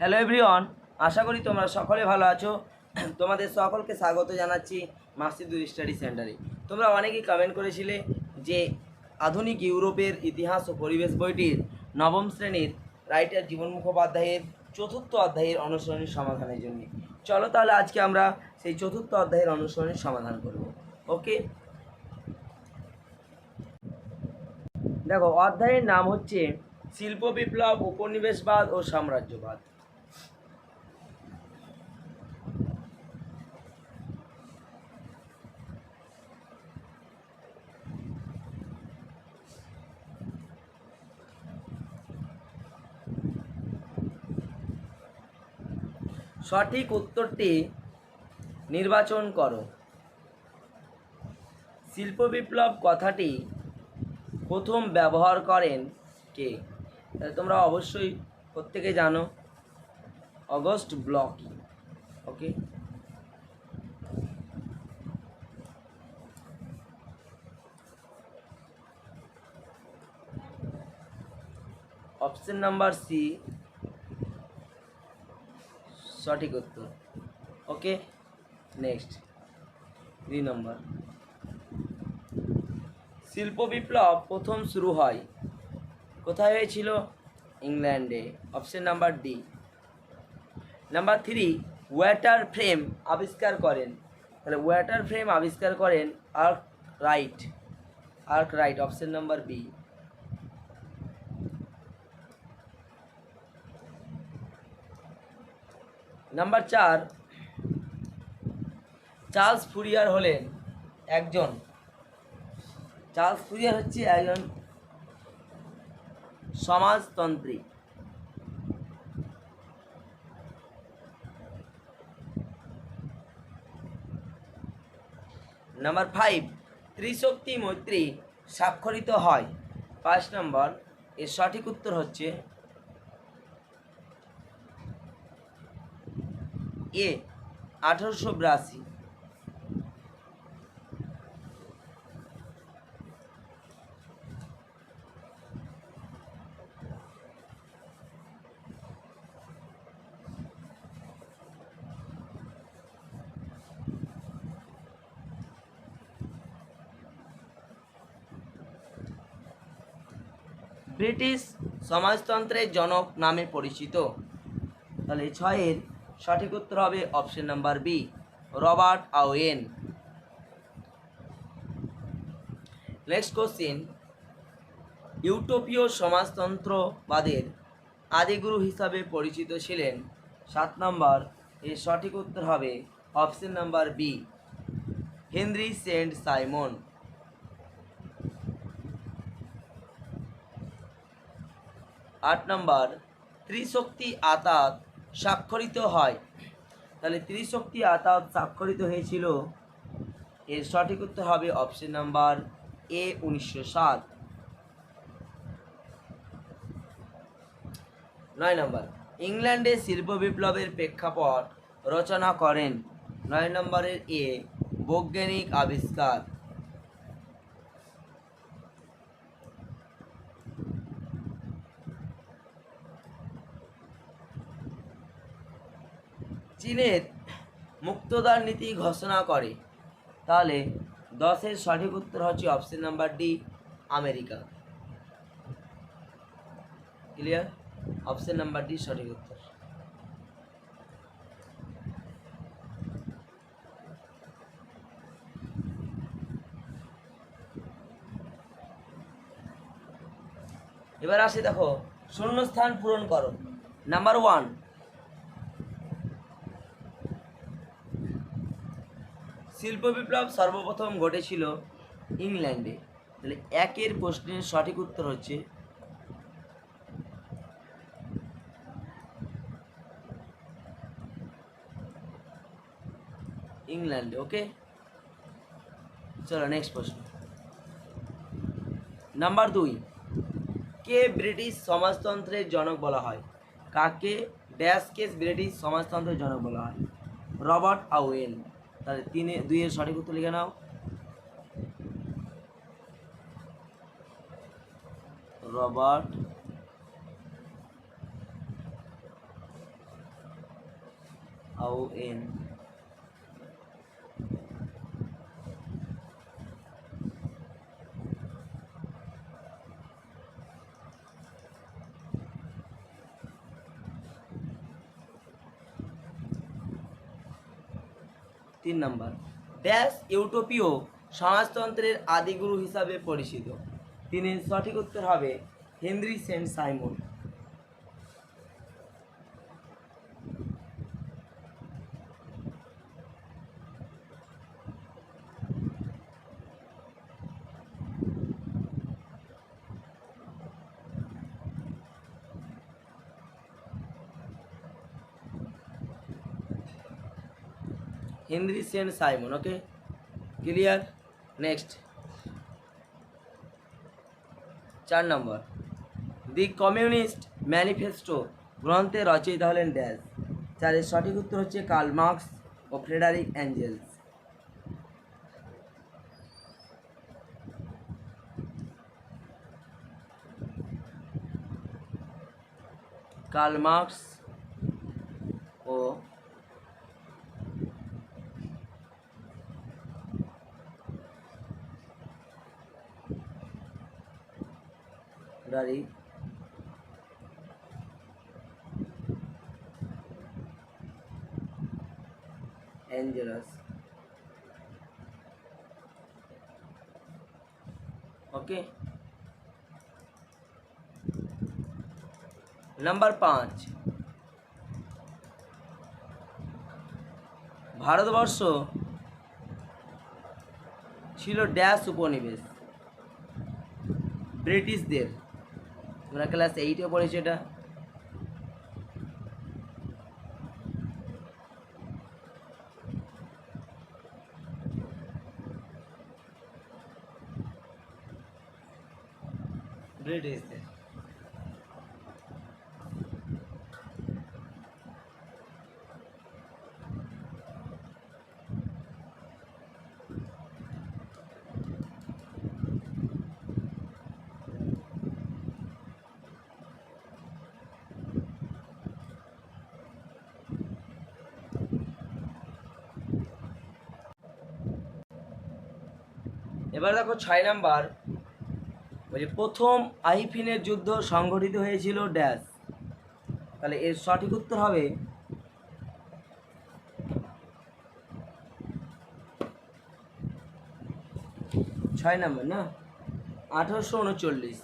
Hello everyone আশা করি তোমরা সকলে ভালো আছো। তোমাদের সকলকে স্বাগত জানাচ্ছি মাসিদুর স্টাডি সেন্টারে। তোমরা অনেকেই কমেন্ট করেছিলে যে আধুনিক ইউরোপের ইতিহাস ও পরিবেশ বইটির নবম শ্রেণির রাইটার জীবন মুখোপাধ্যায়ের চতুর্থ অধ্যায়ের অনুসরণের সমাধানের জন্য। চলো তাহলে আজকে আমরা সেই চতুর্থ অধ্যায়ের অনুসরণের সমাধান করব। ওকে দেখো, অধ্যায়ের নাম হচ্ছে শিল্প বিপ্লব, উপনিবেশবাদ ও সাম্রাজ্যবাদ। সঠিক উত্তরটি নির্বাচন করো। শিল্প বিপ্লব কথাটি প্রথম ব্যবহার করেন কে? তোমরা অবশ্যই প্রত্যেকে জানো, August block okay? Option number C সঠিক উত্তর। ওকে নেক্সট দুই নম্বর। শিল্প বিপ্লব প্রথম শুরু হয় কোথায় হয়েছিল? ইংল্যান্ডে। Option number D number three water frame আবিষ্কার করেন। তাহলে ওয়াটার ফ্রেম আবিষ্কার করেন Arkwright Arkwright option number B number চার, চার্লস ফুরিয়ার হলেন একজন। চার্লস ফুরিয়ার হচ্ছে একজন সমাজতন্ত্রী। নাম্বার ফাইভ, ত্রিশক্তি মৈত্রী স্বাক্ষরিত হয়। পাঁচ নম্বর, এর সঠিক উত্তর হচ্ছে এ আঠারোশো বিরাশি। ব্রিটিশ সমাজতন্ত্রের জনক নামে পরিচিত। তাহলে ছয়ের সঠিক উত্তর হবে option number B, Robert Owen next question ইউটোপীয় সমাজতন্ত্রবাদের আদিগুরু হিসাবে পরিচিত ছিলেন। সাত নম্বর, এর সঠিক উত্তর হবে option number B, Henry Saint Simon. আট নম্বর, ত্রিশক্তি আতাত স্বাক্ষরিত হয়। তাহলে ত্রিশক্তি আতাত স্বাক্ষরিত হয়েছিল। এর সঠিক উত্তর হবে অপশন নাম্বার এ উনিশশো সাত। নয় নম্বর, ইংল্যান্ডে শিল্প বিপ্লবের প্রেক্ষাপট রচনা করেন। নয় নম্বরের এ বৈজ্ঞানিক আবিষ্কার। চীনের মুক্তদার নীতি ঘোষণা করে, তাহলে দশের সঠিক উত্তর হচ্ছে option number D America. Clear option number D সঠিক উত্তর। এবার আসি দেখো, শূন্যস্থান পূরণ করো। নাম্বার ওয়ান শিল্প বিপ্লব সর্বপ্রথম ঘটেছিল ইংল্যান্ডে। তাহলে একের প্রশ্নের সঠিক উত্তর হচ্ছে ইংল্যান্ডে, ওকে? চলো নেক্সট প্রশ্ন। নাম্বার দুই, কে ব্রিটিশ সমাজতন্ত্রের জনক বলা হয়? কাকে? ড্যাশ কেস ব্রিটিশ সমাজতন্ত্রের জনক বলা হয়? রবার্ট আওয়েন তাহলে তিনে দুইয়ের সঠিক উত্তর লিখে নাও। রবার্ট আউ এন তিন নম্বর। ড্যাশ ইউটোপীয় সমাজতন্ত্রের আদিগুরু হিসাবে পরিচিত। তিনি সঠিক উত্তর হবে Henry Saint Simon. Henry Saint Simon okay clear next চার নম্বর। দি কমিউনিস্ট ম্যানিফেস্টো গ্রন্থের রচয়িতা হলেন ড্যাশ চারের সঠিক উত্তর হচ্ছে কার্ল মার্কস ও ফ্রেডারিক অ্যাঞ্জেলস। কার্ল মার্কস ও ফ্রেডারিক অ্যাঞ্জেলাস ওকে নাম্বার পাঁচ. ভারতবর্ষ ছিল ড্যাশ উপনিবেশ। ব্রিটিশদের। তোমরা ক্লাস এইটে পড়েছো এটা? ব্রিটিশদের এবার দেখো ছয় নাম্বার। বলছে, প্রথম আইফিনের যুদ্ধ সংঘটিত হয়েছিল ড্যাশ। তাহলে এর সঠিক উত্তর হবে? ছয় নম্বর, না? আঠারোশো উনচল্লিশ।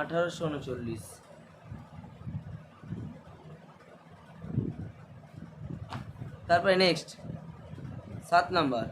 আঠারোশো উনচল্লিশ। তারপরে নেক্সট সাত নাম্বার।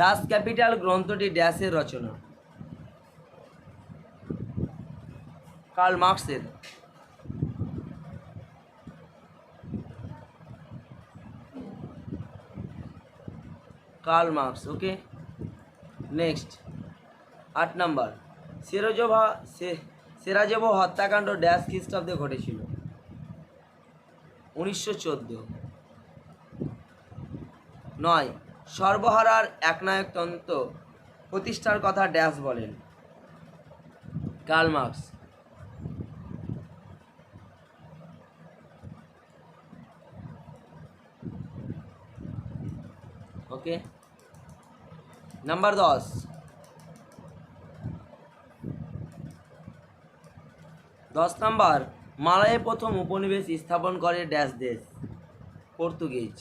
দাস ক্যাপিটাল গ্রন্থটি ড্যাশের রচনা কার্ল মার্কসের কার্ল মার্কস ওকে নেক্সট আট নাম্বার। সেরোজোভা সেরাজেভ হত্যাকাণ্ড ড্যাশ খ্রিস্টাব্দে ঘটেছিল। উনিশশো চোদ্দ। নয়। সর্বহারার একনায়কতন্ত্র প্রতিষ্ঠার কথা ড্যাশ বলেন। Curl Marx. ওকে। নাম্বার দশ। দশ নাম্বার মালায় প্রথম উপনিবেশ স্থাপন করে ড্যাশ দেশ, পর্তুগিজ।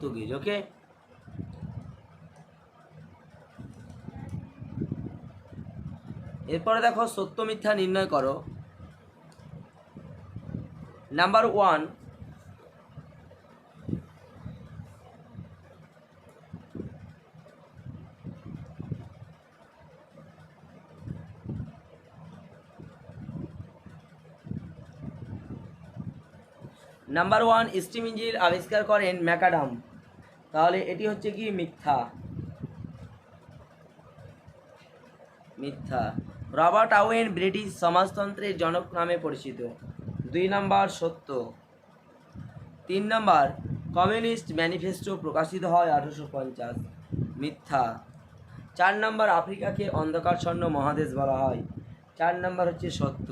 পর্তুগিজ ওকে এরপরে দেখো সত্য মিথ্যা নির্ণয় করো। Number one number one steam engine আবিষ্কার করেন ম্যাকাডাম। তাহলে এটি হচ্ছে কি? মিথ্যা। মিথ্যা। রবার্ট আওয়েন ব্রিটিশ সমাজতন্ত্রের জনক নামে পরিচিত। দুই নম্বর সত্য। তিন নম্বর, কমিউনিস্ট ম্যানিফেস্টো প্রকাশিত হয় আঠারোশো পঞ্চাশ। মিথ্যা। চার নম্বর, আফ্রিকাকে অন্ধকারচ্ছন্ন মহাদেশ বলা হয়। চার নম্বর হচ্ছে সত্য।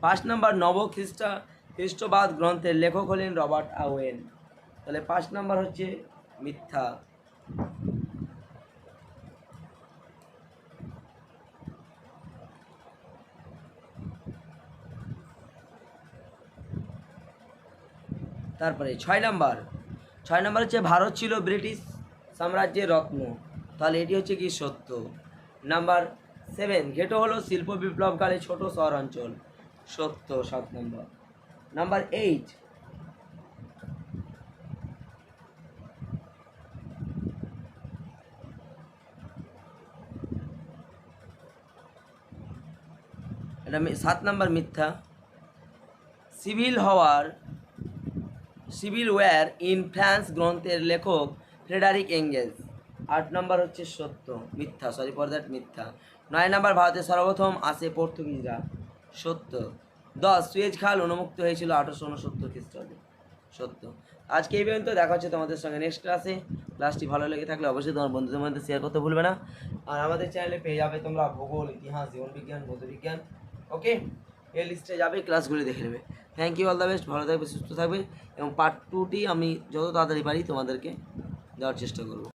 পাঁচ নম্বর নব খ্রিস্টা খ্রিস্টবাদ গ্রন্থের লেখক হলেন রবার্ট আওয়েন তাহলে পাঁচ নম্বর হচ্ছে মিথ্যা। তারপরে ছয় নাম্বার। ছয় নাম্বার হচ্ছে ভারত ছিল ব্রিটিশ সাম্রাজ্যের রত্ন। তাহলে এটি হচ্ছে কি সত্য? নাম্বার সেভেন, ঘেটো হলো শিল্প বিপ্লবকালে ছোট শহর অঞ্চল সত্য, সাত নম্বর। নাম্বার এইট এটা সাত নম্বর মিথ্যা। সিভিল হওয়ার, সিভিল ওয়্যার ইন ফ্রান্স গ্রন্থের লেখক ফ্রেডারিক এঙ্গেলস আট নম্বর হচ্ছে সত্য, মিথ্যা সরি ফর দ্যাট মিথ্যা। নয় নম্বর ভারতে সর্বপ্রথম আসে পর্তুগিজরা, সত্য। দশ, সুয়েজ খাল উন্মুক্ত হয়েছিল আঠারোশো উনসত্তর খ্রিস্টাব্দে, সত্য। আজকে এই পর্যন্ত, দেখা হচ্ছে তোমাদের সঙ্গে নেক্সট ক্লাসে ক্লাসটি ভালো লেগে থাকলে অবশ্যই তোমার বন্ধুদের মধ্যে শেয়ার করতে ভুলবে না। আর আমাদের চ্যানেলে পেয়ে যাবে তোমরা ভূগোল, ইতিহাস, জীবন বিজ্ঞান, ভৌত বিজ্ঞান। ওকে? এই লিস্টে যাবে ক্লাসগুলি দেখে নেবে। Thank you all the best ভালো থাকবে, সুস্থ থাকবে, এবং পার্ট টুটি আমি যত তাড়াতাড়ি পারি তোমাদেরকে দেওয়ার চেষ্টা করব।